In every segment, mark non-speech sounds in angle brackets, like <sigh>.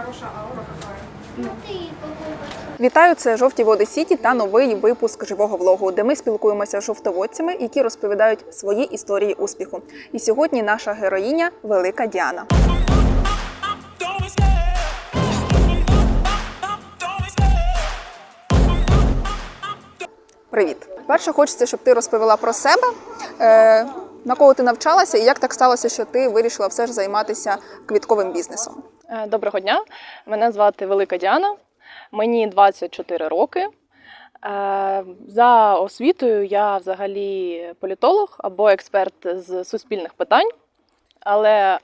хорошая аура какая. Вітаю, це жовті води Сіті та новий випуск живого влогу, де ми спілкуємося з жовтоводцями, які розповідають свої історії успіху. І сьогодні наша героїня велика Діана. Привіт! Перше, хочеться, щоб ти розповіла про себе, е, на кого ти навчалася, і як так сталося, що ти вирішила все ж займатися квітковим бізнесом. Е, Доброго дня, мене звати Велика Діана, мені 24 роки. Е, За освітою я взагалі політолог або експерт з суспільних питань. Але е,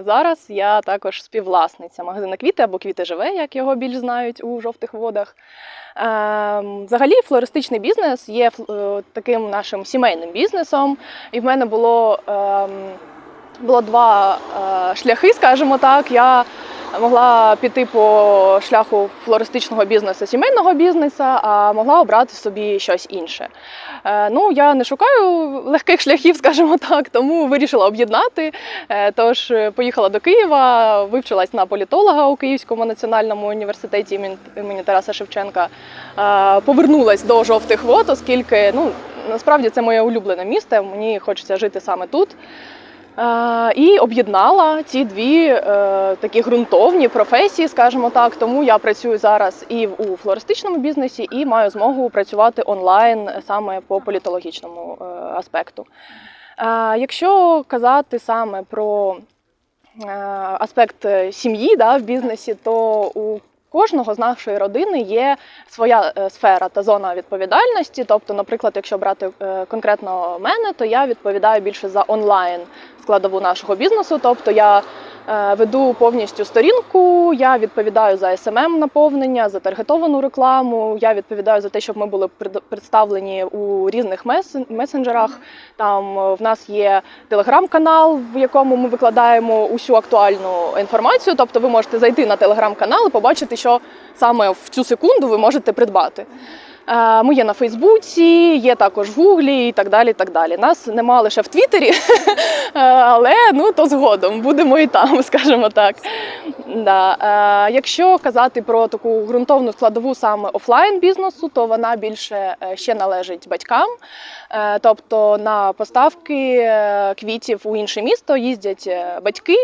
зараз я також співвласниця магазину квіти або квіти живе, як його більш знають у жовтих водах. Е, взагалі, флористичний бізнес є фл- е, таким нашим сімейним бізнесом, і в мене було, Е, було два е, шляхи, скажімо так. Я могла піти по шляху флористичного бізнесу, сімейного бізнесу, а могла обрати собі щось інше. Е, Ну, я не шукаю легких шляхів, <laughs> скажімо так, тому вирішила об'єднати. Е, Тож е, поїхала до Києва, вивчилась на політолога у Київському національному університеті імені- Тараса Шевченка. Повернулась до жовтих вод, оскільки ну насправді це моє улюблене місто. Мені хочеться жити саме тут. Е, І об'єднала ці дві е, такі ґрунтовні професії, скажімо так. Тому я працюю зараз і у флористичному бізнесі, і маю змогу працювати онлайн саме по політологічному е, аспекту. Якщо казати саме про аспект сім'ї да, в бізнесі, то у кожного з нашої родини є своя е, сфера та зона відповідальності. Тобто, наприклад, якщо брати е, конкретно мене, то я відповідаю більше за онлайн складову нашого бізнесу. Тобто я веду повністю сторінку, я відповідаю за SMM наповнення, за таргетовану рекламу. Я відповідаю за те, щоб ми були пред- представлені у різних месенджерах. Там е, в нас є телеграм-канал, в якому ми викладаємо усю актуальну інформацію. Тобто, ви можете зайти на телеграм-канал і побачити, що саме в цю секунду ви можете придбати. Е, Ми є на Фейсбуці, є також в Гуглі і так далі. Так далі. Нас нема лише в Твіттері, <laughs> е, але ну то згодом будемо і там, <laughs> скажімо так. Да. Е, Якщо казати про таку ґрунтовну складову саме офлайн бізнесу, то вона більше ще належить батькам. Тобто на поставки квітів у інше місто їздять батьки.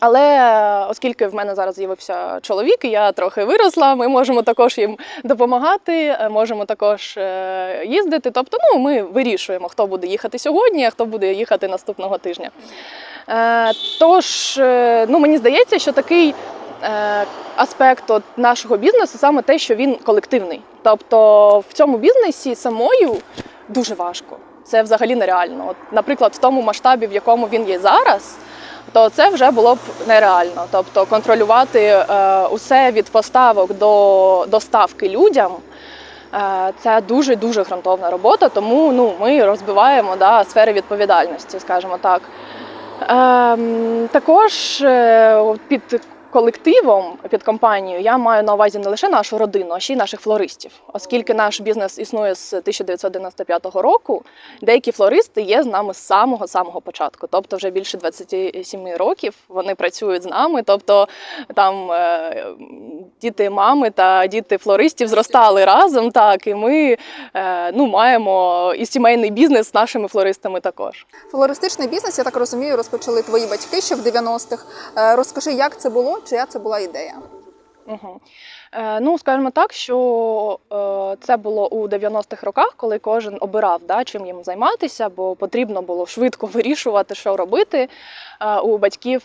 Але е, оскільки в мене зараз з'явився чоловік, я трохи виросла, ми можемо також їм допомагати, е, можемо також е, їздити. Тобто, ну ми вирішуємо, хто буде їхати сьогодні, а хто буде їхати наступного тижня. Тож, ну мені здається, що такий аспект от нашого бізнесу саме те, що він колективний. Тобто в цьому бізнесі самою дуже важко. Це взагалі нереально. От, наприклад, в тому масштабі, в якому він є зараз, то це вже було б нереально. Тобто контролювати е, усе від поставок до доставки людям. е, Це дуже дуже ґрунтовна робота, тому ну, ми розбиваємо да, сфери відповідальності, скажімо так. Ем, також е, під колективом, під компанією, я маю на увазі не лише нашу родину, а ще й наших флористів. Оскільки наш бізнес існує з 1995 року, деякі флористи є з нами з самого самого початку. Тобто, вже більше 27 років вони працюють з нами. Тобто там е, діти мами та діти флористів зростали разом. Так, і ми е, ну, маємо і сімейний бізнес з нашими флористами також. Флористичний бізнес, я так розумію, розпочали твої батьки ще в 90-х. Е, Розкажи, як це було, чия це була ідея? Угу. Е, ну, скажімо так, що е, це було у 90-х роках, коли кожен обирав, да, чим їм займатися, бо потрібно було швидко <laughs> вирішувати, що робити. Е, у батьків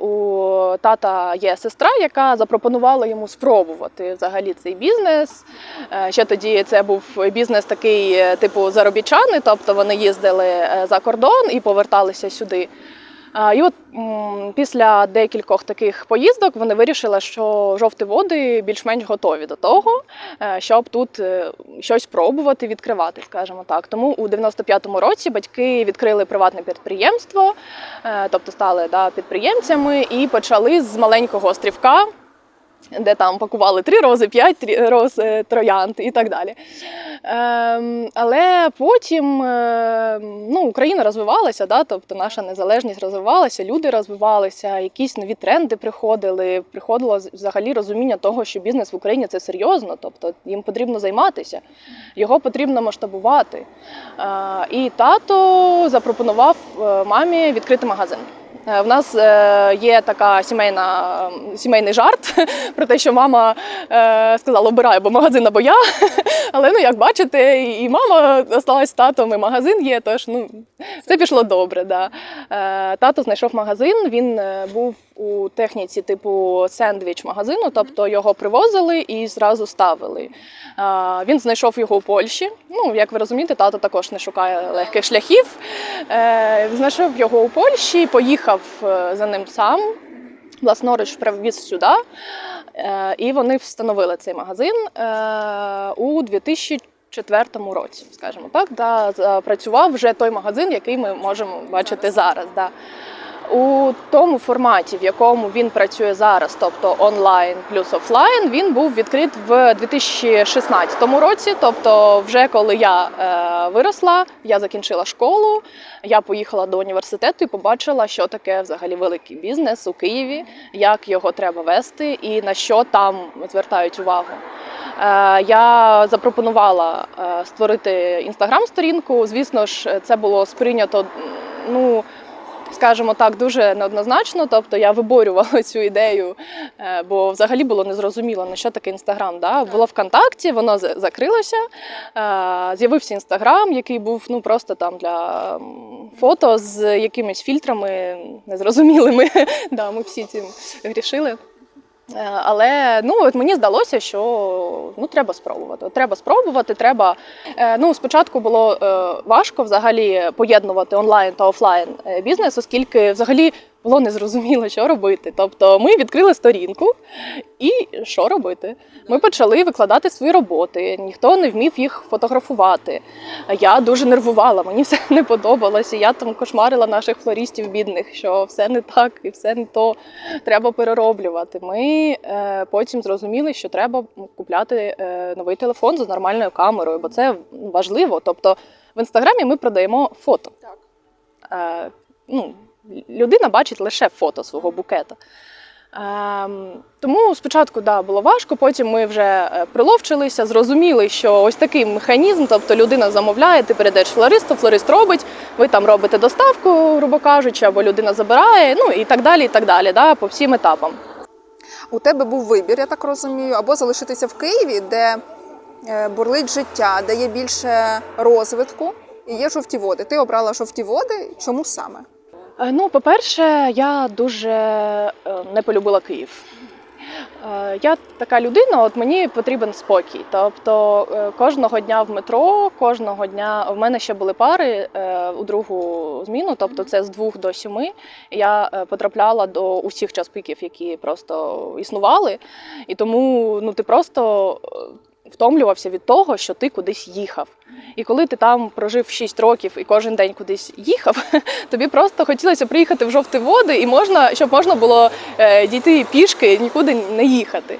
у тата є сестра, яка запропонувала йому спробувати взагалі цей бізнес. Ще тоді це був бізнес такий, типу заробітчани, тобто вони їздили за кордон і поверталися сюди. І от після декількох таких поїздок вони вирішили, що жовті води більш-менш готові до того, е, щоб тут е, щось пробувати відкривати, скажімо так. Тому у 95-му році батьки відкрили приватне підприємство, е, тобто стали да, підприємцями і почали з маленького острівка. Де там пакували три рози, п'ять роз троянд і так далі. Ем, але потім е, ну, Україна розвивалася, да, тобто наша незалежність розвивалася, люди розвивалися, якісь нові тренди приходили. Приходило взагалі розуміння того, що бізнес в Україні це серйозно, тобто їм потрібно займатися, його потрібно масштабувати. Е, і тато запропонував е, мамі відкрити магазин. Е, В нас е, є така сімейна сімейний жарт <laughs> про те, що мама е, сказала, обирай або магазин, або я. <laughs> Але ну як бачите, і мама осталась з татом, і магазин є, тож ну це пішло добре. Да. Тато знайшов магазин. Він був у техніці типу сендвіч магазину, тобто його привозили і зразу ставили. Він знайшов його у Польщі. Ну, як ви розумієте, тато також не шукає легких шляхів. Е, Знайшов його у Польщі, поїхав е, за ним сам. Власноруч привіз сюди, Е, і вони встановили цей магазин у 2004 році, скажімо так. Да, запрацював вже той магазин, який ми можемо бачити зараз. Да. У тому форматі, в якому він працює зараз, тобто онлайн плюс офлайн, він був відкрит в 2016 році. Тобто, вже коли я е, виросла, я закінчила школу, я поїхала до університету і побачила, що таке взагалі великий бізнес у Києві, як його треба вести і на що там звертають увагу. Е, Я запропонувала е, створити інстаграм-сторінку. Звісно ж, це було сприйнято. Ну, скажімо так, дуже неоднозначно. Тобто я виборювала <laughs> цю ідею, е, бо взагалі було незрозуміло, на що таке інстаграм. Да? Було ВКонтакті, воно закрилося. е, З'явився інстаграм, який був ну просто там для фото з якимись фільтрами незрозумілими. <laughs> Да, ми всі цим грішили. Е, Але ну от мені здалося, що ну треба спробувати. Треба спробувати. Треба Е, ну спочатку було е, важко взагалі поєднувати онлайн та офлайн бізнес, оскільки взагалі було незрозуміло, що робити. Тобто ми відкрили сторінку, і що робити? Ми почали викладати свої роботи. Ніхто не вмів їх фотографувати. Я дуже нервувала, мені все <laughs> не подобалося. Я там кошмарила наших флористів бідних, що все не так і все не то треба перероблювати. Ми е, потім зрозуміли, що треба купляти е, новий телефон з нормальною камерою, бо це важливо. Тобто в інстаграмі ми продаємо фото. Так. Е, ну, людина бачить лише фото свого букета. Ем, тому спочатку да, було важко, потім ми вже е, приловчилися, зрозуміли, що ось такий механізм, тобто людина замовляє, ти передаєш флористу, флорист робить, ви там робите доставку, грубо кажучи, або людина забирає, ну і так далі, і так далі, да, по всім етапам. У тебе був вибір, я так розумію, або залишитися в Києві, де е, бурлить життя, де є більше розвитку і є жовті води. Ти обрала жовті води. Чому саме? Е, Ну, по-перше, я дуже е, не полюбила Київ. Е, Я така людина, от мені потрібен спокій. Тобто кожного дня в метро, кожного дня в мене ще були пари у другу зміну, тобто це з двох до сіми. Я потрапляла до усіх час піків, які просто існували. І тому ну, ти просто втомлювався від того, що ти кудись їхав. І коли ти там прожив 6 років і кожен день кудись їхав, <laughs> тобі просто хотілося приїхати в жовті води, і можна, щоб можна було е, дійти пішки, і нікуди не їхати.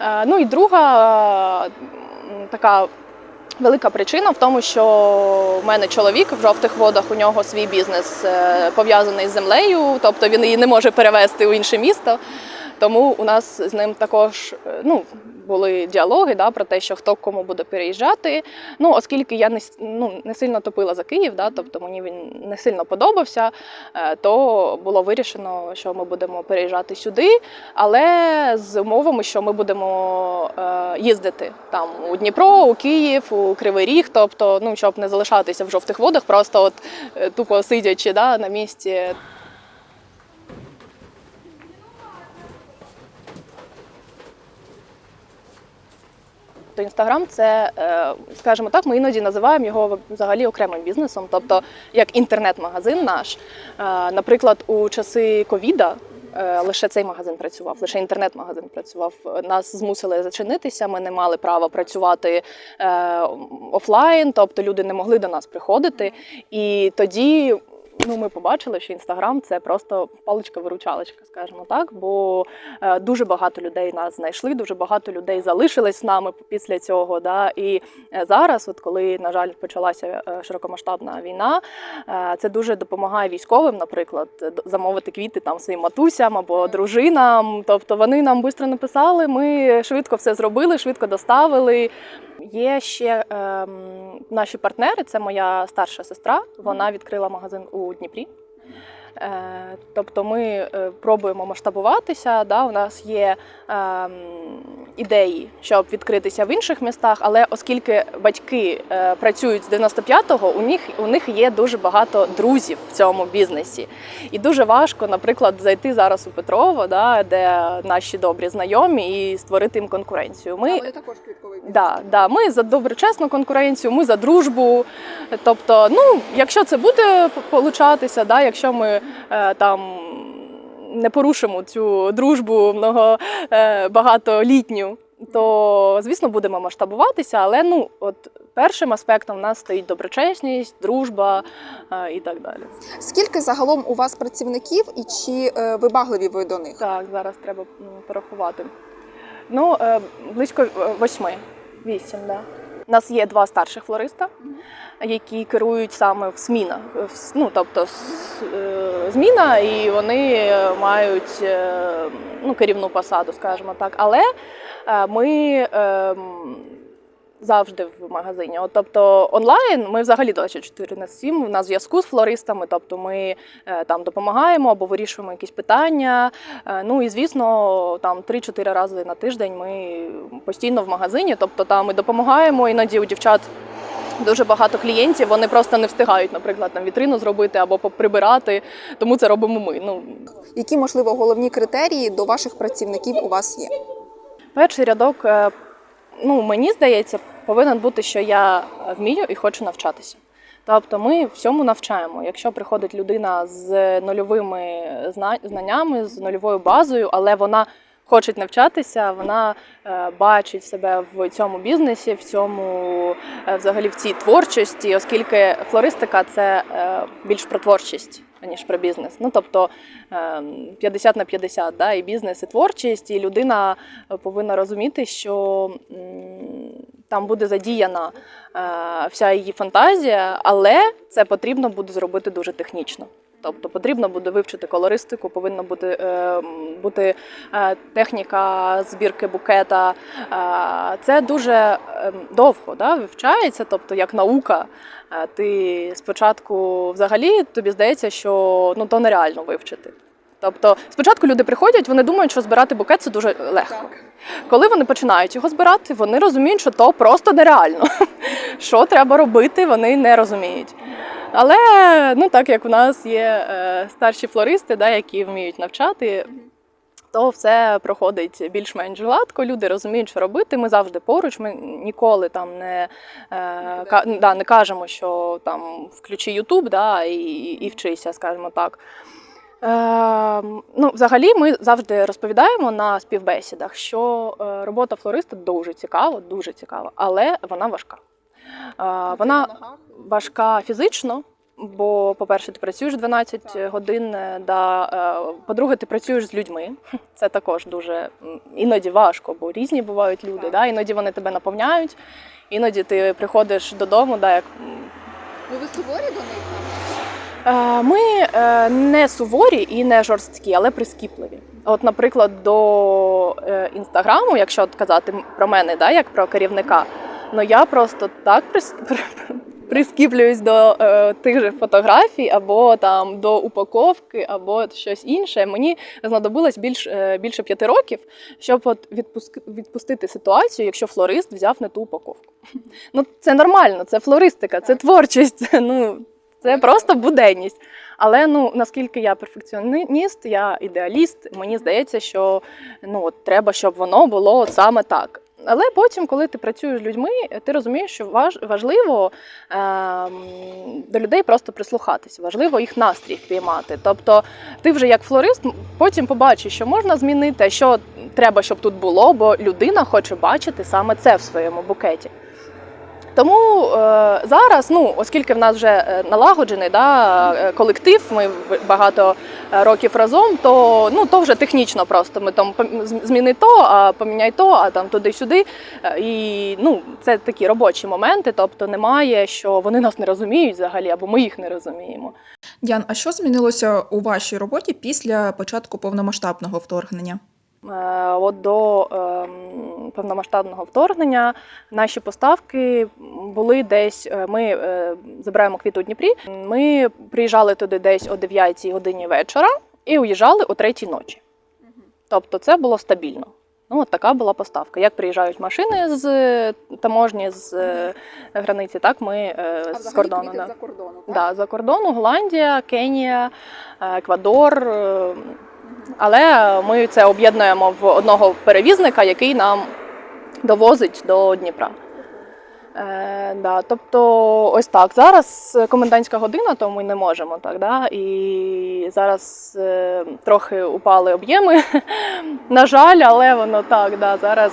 Е, ну і друга така велика причина в тому, що в мене чоловік в жовтих водах, у нього свій бізнес е, пов'язаний з землею, тобто він її не може перевезти у інше місто. Тому у нас з ним також ну, були діалоги да, про те, що хто кому буде переїжджати. Ну, оскільки я не, ну, не сильно топила за Київ, да, тобто мені він не сильно подобався, е, то було вирішено, що ми будемо переїжджати сюди, але з умовами, що ми будемо е, їздити там у Дніпро, у Київ, у Кривий Ріг, тобто, ну, щоб не залишатися в жовтих водах, просто от е, тупо сидячи да, на місці. То Інстаграм це, е, скажімо так, ми іноді називаємо його взагалі окремим бізнесом, тобто як інтернет-магазин наш. Е, Наприклад, у часи ковіда е, лише цей магазин працював, лише інтернет-магазин працював. Нас змусили зачинитися. Ми не мали права працювати офлайн, тобто люди не могли до нас приходити. І тоді ну, ми побачили, що інстаграм це просто паличка-виручалочка, скажімо так. Бо е, дуже багато людей нас знайшли, дуже багато людей залишились з нами після цього. Да? І е, зараз, от коли, на жаль, почалася е, широкомасштабна війна, е, це дуже допомагає військовим, наприклад, замовити квіти там своїм матусям або дружинам. Тобто вони нам швидко написали, ми швидко все зробили, швидко доставили. Є ще ем, наші партнери, це моя старша сестра. Вона відкрила магазин у Дніпрі. Е, тобто ми е, пробуємо масштабуватися. Да? У нас є ем, ідеї, щоб відкритися в інших містах, але оскільки батьки е, працюють з 95-го, у них, у них є дуже багато друзів в цьому бізнесі. І дуже важко, наприклад, зайти зараз у Петрово, да, де наші добрі знайомі, і створити їм конкуренцію. Ми Але також квітковий бізнес. Да, да, ми за доброчесну конкуренцію, ми за дружбу. Тобто, ну, якщо це буде получатися, да, якщо ми там не порушимо цю дружбу много, е, багатолітню, то звісно будемо масштабуватися. Але ну, от першим аспектом в нас стоїть доброчесність, дружба е, і так далі. Скільки загалом у вас працівників і чи е, вибагливі ви до них? Так, зараз треба м, порахувати. Ну, е, близько е, восьми, вісім, да. У нас є два старших флориста, які керують саме в змінах. Ну, тобто е, зміна, і вони мають е, ну, керівну посаду, скажімо так. Але е, ми ем, завжди в магазині. От, тобто онлайн ми взагалі 24 на 7 на зв'язку з флористами. Тобто ми е, там допомагаємо або вирішуємо якісь питання. Е, Ну і звісно, там 3-4 рази на тиждень ми постійно в магазині. Тобто там ми допомагаємо іноді у дівчат. Дуже багато клієнтів, вони просто не встигають, наприклад, там вітрину зробити або прибирати, тому це робимо ми. Ну, Які можливо головні критерії до ваших працівників у вас є? Перший рядок, е, ну мені здається, повинен бути, що я вмію і хочу навчатися. Тобто ми всьому навчаємо. Якщо приходить людина з нульовими знаннями, з нульовою базою, але вона хоче навчатися, вона е, бачить себе в цьому бізнесі, в цьому е, взагалі в цій творчості, оскільки флористика це е, більш про творчість. Ніж про бізнес. Ну тобто е, 50 на 50, да, і бізнес, і творчість, і людина повинна розуміти, що там буде задіяна е, вся її фантазія, але це потрібно буде зробити дуже технічно. Тобто потрібно буде вивчити колористику, повинна бути, е, бути е, техніка збірки букета. Е, це дуже е, довго да, вивчається, тобто як наука. Ти спочатку взагалі тобі здається, що ну, то нереально вивчити. Тобто, спочатку люди приходять, вони думають, що збирати букет це дуже легко. Коли вони починають його збирати, вони розуміють, що то просто нереально. <laughs> Що треба робити, вони не розуміють. Але ну так як у нас є е, старші флористи, да, які вміють навчати, то все проходить більш-менш гладко. Люди розуміють, що робити. Ми завжди поруч. Ми ніколи там не, е, ка, да, не кажемо, що там включи Ютуб да, і, і вчися, скажімо так. Е, ну, взагалі, ми завжди розповідаємо на співбесідах, що е, робота флориста дуже цікава, дуже цікава, але вона важка. Е, вона важка фізично, бо, по-перше, ти працюєш 12 годин, е, да, е, по-друге, ти працюєш з людьми. <laughs> Це також дуже іноді важко, бо різні бувають люди. Да? Іноді вони тебе наповняють, іноді ти приходиш додому, да, як Ну ви суворі до них? Е, Ми не суворі і не жорсткі, але прискіпливі. От, наприклад, до інстаграму, якщо казати про мене, да, як про керівника, ну я просто так прис... <laughs> прискіплююсь до е, тих же фотографій, або там до упаковки, або щось інше. Мені знадобилось більш, е, більше п'яти років, щоб от відпуск... відпустити ситуацію, якщо флорист взяв не ту упаковку. <laughs> Ну це нормально, це флористика, це творчість. Це, ну, це просто буденність. Але ну наскільки я перфекціоніст, я ідеаліст, мені здається, що ну от треба, щоб воно було от саме так. Але потім, коли ти працюєш з людьми, ти розумієш, що важ, важливо ем, до людей просто прислухатися, важливо їх настрій впіймати. Тобто, ти вже як флорист потім побачиш, що можна змінити, що треба, щоб тут було, бо людина хоче бачити саме це в своєму букеті. Тому е, зараз, ну оскільки в нас вже е, налагоджений да, е, колектив, ми багато е, років разом, то ну то вже технічно просто. Ми там зміни то, а поміняй то, а там туди-сюди. І ну це такі робочі моменти. Тобто немає, що вони нас не розуміють взагалі, або ми їх не розуміємо. Діан, а що змінилося у вашій роботі після початку повномасштабного вторгнення? Е, От до ем, повномасштабного вторгнення наші поставки були десь. е, Ми е, забираємо квіти у Дніпрі. Ми приїжджали туди десь о 9 годині вечора і уїжджали о 3 ночі. Тобто це було стабільно. Ну, от така була поставка. Як приїжджають машини з таможні, з границі, так ми е, з кордону. Да. кордону, Да, за кордону Голландія, Кенія, Еквадор. Е, Але ми це об'єднуємо в одного перевізника, який нам довозить до Дніпра. Е, да, тобто, ось так. Зараз комендантська година, то ми не можемо так. Да? І зараз е, трохи упали об'єми. <laughs> На жаль, але воно так. Да, зараз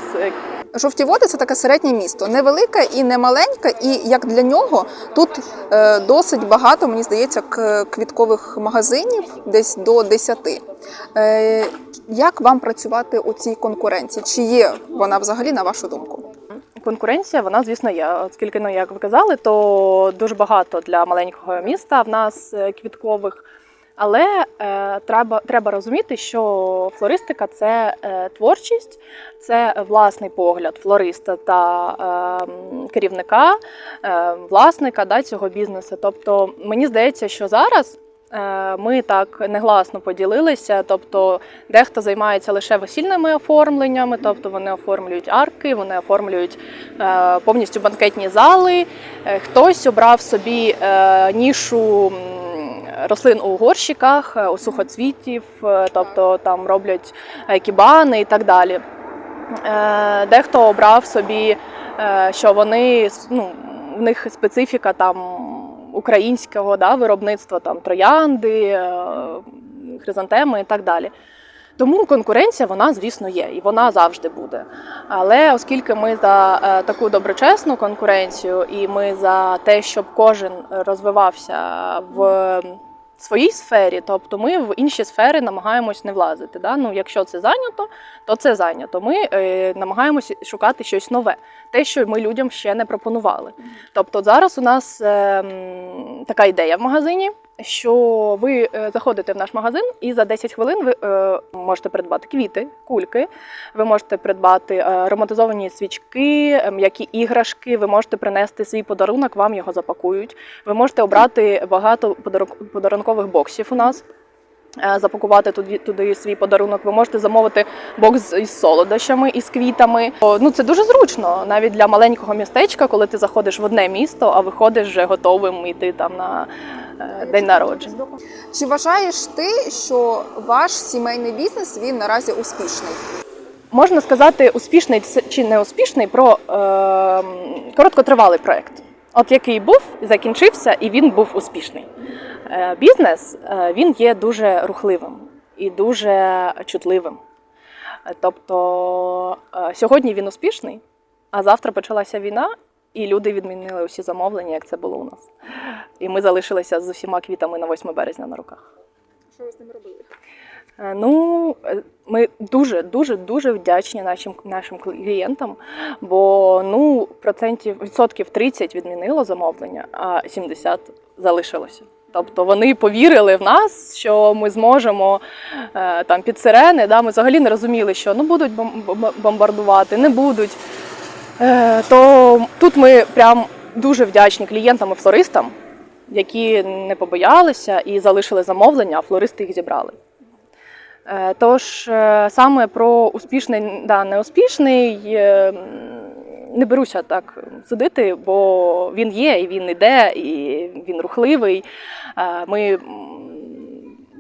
Жовті води це таке середнє місто, невелике і не маленьке, і як для нього тут е, досить багато, мені здається, квіткових магазинів, десь до 10. Е, як вам працювати у цій конкуренції? Чи є вона взагалі на вашу думку? Конкуренція, вона, звісно, є. Оскільки, ну, як ви казали, то дуже багато для маленького міста в нас е, квіткових. Але е, треба, треба розуміти, що флористика це е, творчість, це власний погляд флориста та е, керівника, е, власника да, цього бізнесу. Тобто, мені здається, що зараз. е, Ми так негласно поділилися, тобто дехто займається лише весільними оформленнями, тобто вони оформлюють арки, вони оформлюють е, повністю банкетні зали. Е, Хтось обрав собі нішу рослин у горщиках, е, у сухоцвітів, е, тобто там роблять е, кібани і так далі. Дехто обрав собі, що вони ну, в них специфіка там українського да, виробництва, там троянди, хризантеми і так далі. Тому конкуренція, вона, звісно, є, і вона завжди буде. Але оскільки ми за таку доброчесну конкуренцію, і ми за те, щоб кожен розвивався в своїй сфері, тобто ми в інші сфери намагаємось не влазити. Да? Ну, якщо це зайнято, то це зайнято. Ми е, намагаємося шукати щось нове, те, що ми людям ще не пропонували. Тобто зараз у нас е, така ідея в магазині, що ви е, заходите в наш магазин і за 10 хвилин ви е, можете придбати квіти, кульки, ви можете придбати е, ароматизовані свічки, м'які іграшки, ви можете принести свій подарунок, вам його запакують. Ви можете обрати багато подарункових боксів у нас. Е, Запакувати туди, туди свій подарунок. Ви можете замовити бокс із солодощами із квітами. Ну це дуже зручно, навіть для маленького містечка, коли ти заходиш в одне місто, а виходиш вже готовим йти там на е, день народження. Чи вважаєш ти, що ваш сімейний бізнес він наразі успішний? Можна сказати, успішний чи не успішний про е, короткотривалий проект. От який був, закінчився, і він був успішний. Е, бізнес е, він є дуже рухливим і дуже чутливим. Тобто е, сьогодні він успішний, а завтра почалася війна, і люди відмінили усі замовлення, як це було у нас. І ми залишилися з усіма квітами на 8 березня на руках. Що ви з ним робили? Ну, ми дуже, дуже, дуже вдячні нашим нашим клієнтам, бо ну процентів відсотків 30 відмінило замовлення, а 70 залишилося. Тобто вони повірили в нас, що ми зможемо е, там під сирени. Да, ми взагалі не розуміли, що ну будуть бом- бом- бомбардувати, не будуть. Е, то тут ми прям дуже вдячні клієнтам і флористам, які не побоялися і залишили замовлення, а флористи їх зібрали. Е, Тож саме про успішний да, неуспішний не беруся так судити, бо він є, і він іде, і він рухливий. Е, Ми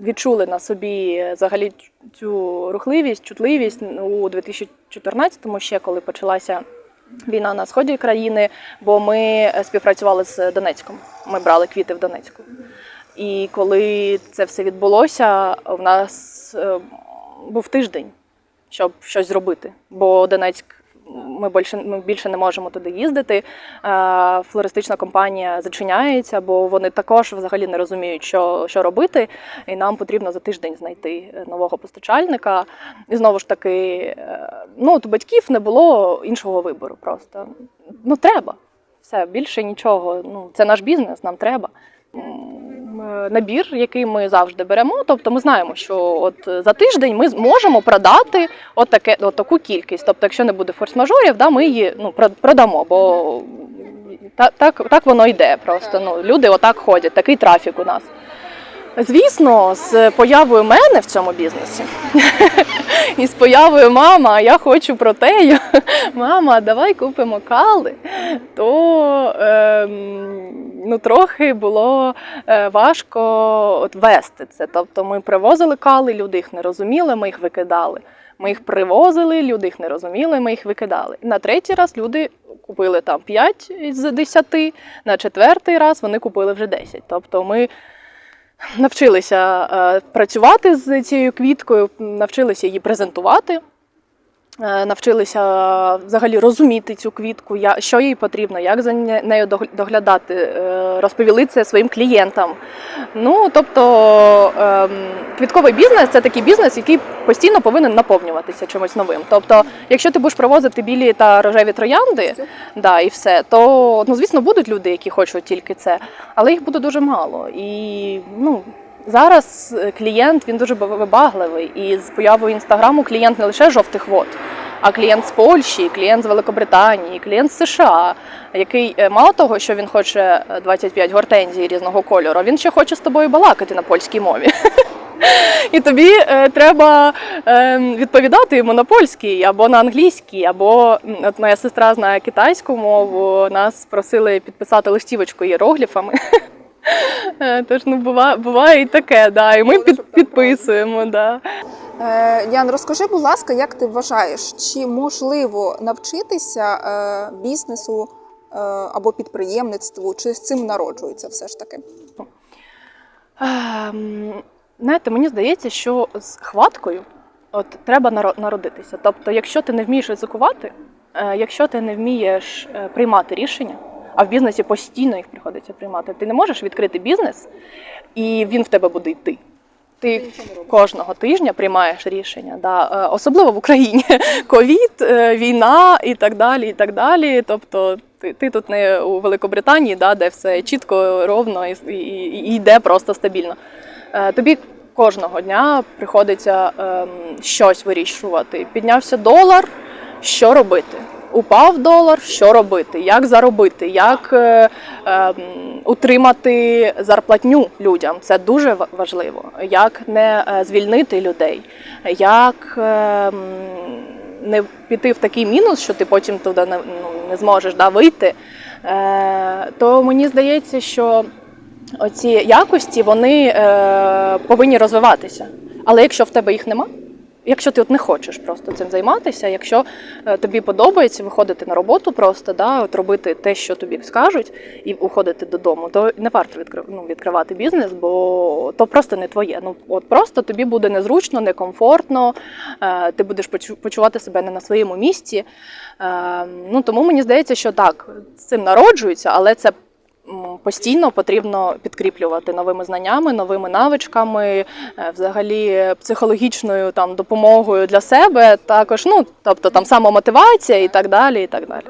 відчули на собі взагалі цю рухливість, чутливість у 2014-му, ще коли почалася війна на сході країни, бо ми співпрацювали з Донецьком. Ми брали квіти в Донецьку. І коли це все відбулося, в нас е, був тиждень, щоб щось зробити. Бо Донецьк ми більше, ми більше не можемо туди їздити. Е, Флористична компанія зачиняється, бо вони також взагалі не розуміють, що, що робити. І нам потрібно за тиждень знайти е, нового постачальника. І знову ж таки, е, ну от батьків не було іншого вибору. Просто ну треба. Все більше нічого. Ну це наш бізнес, нам треба. Е, Набір, який ми завжди беремо. Тобто ми знаємо, що от за тиждень ми зможемо продати от таке, от таку кількість. Тобто, якщо не буде форс-мажорів, да, ми її ну, продамо, бо так, так, так воно йде. Просто ну, люди отак ходять, такий трафік у нас. Звісно, з появою мене в цьому бізнесі <laughs> і з появою мама, я хочу протею. Мама, давай купимо кали. То ем, ну, трохи було е, важко от вести це. Тобто ми привозили кали, люди їх не розуміли, ми їх викидали. Ми їх привозили, люди їх не розуміли, ми їх викидали. На третій раз люди купили там 5 з 10, на четвертий раз вони купили вже 10. Тобто ми навчилися е, працювати з цією квіткою, навчилися її презентувати. Е, Навчилися взагалі розуміти цю квітку, що їй потрібно, як за нею догл- доглядати, е, розповіли це своїм клієнтам. Ну тобто ем, квітковий бізнес це такий бізнес, який постійно повинен наповнюватися чимось новим. Тобто, якщо ти будеш привозити білі та рожеві троянди, да, і все, то ну звісно будуть люди, які хочуть тільки це, але їх буде дуже мало. І ну зараз е, клієнт він дуже вибагливий. І з появою інстаграму клієнт не лише жовтих вод. А клієнт з Польщі, клієнт з Великобританії, клієнт з США, який е, мало того, що він хоче е, 25 гортензій різного кольору, він ще хоче з тобою балакати на польській мові. І тобі е, треба е, відповідати йому на польській або на англійській, або от моя сестра знає китайську мову. Нас просили підписати листівочку іерогліфами. Е, Тож ну буває, буває і таке, да. І ми під, підписуємо. Да. Е, Ян, розкажи, будь ласка, як ти вважаєш, чи можливо навчитися е, бізнесу або підприємництву, чи з цим народжується все ж таки? Ем, Знаєте, мені здається, що з хваткою от треба народитися. Тобто, якщо ти не вмієш ризикувати, якщо ти не вмієш приймати рішення, а в бізнесі постійно їх приходиться приймати, ти не можеш відкрити бізнес і він в тебе буде йти. Ти кожного тижня приймаєш рішення, да. е, особливо в Україні. <laughs> Ковід, е, війна і так далі. і так далі. Тобто ти, ти тут не у Великобританії, да, де все чітко, ровно і, і, і йде просто стабільно. Е, Тобі кожного дня приходиться ем, щось вирішувати. Піднявся долар, що робити? Упав долар, що робити? Як заробити? Як е, ем, утримати зарплатню людям? Це дуже важливо. Як не е, звільнити людей? Як ем, не піти в такий мінус, що ти потім туди не, ну, не зможеш да, вийти? Е, то мені здається, що оці якості вони е, повинні розвиватися. Але якщо в тебе їх нема, якщо ти от не хочеш просто цим займатися, якщо е, тобі подобається виходити на роботу, просто да, от робити те, що тобі скажуть, і уходити додому, то не варто ну, відкривати бізнес, бо то просто не твоє. Ну от просто тобі буде незручно, некомфортно, е, ти будеш почувати себе не на своєму місці. Е, ну тому мені здається, що так, цим народжуються, але це постійно потрібно підкріплювати новими знаннями, новими навичками, е, взагалі психологічною там допомогою для себе, також, ну тобто там самомотивація і так далі. І так далі.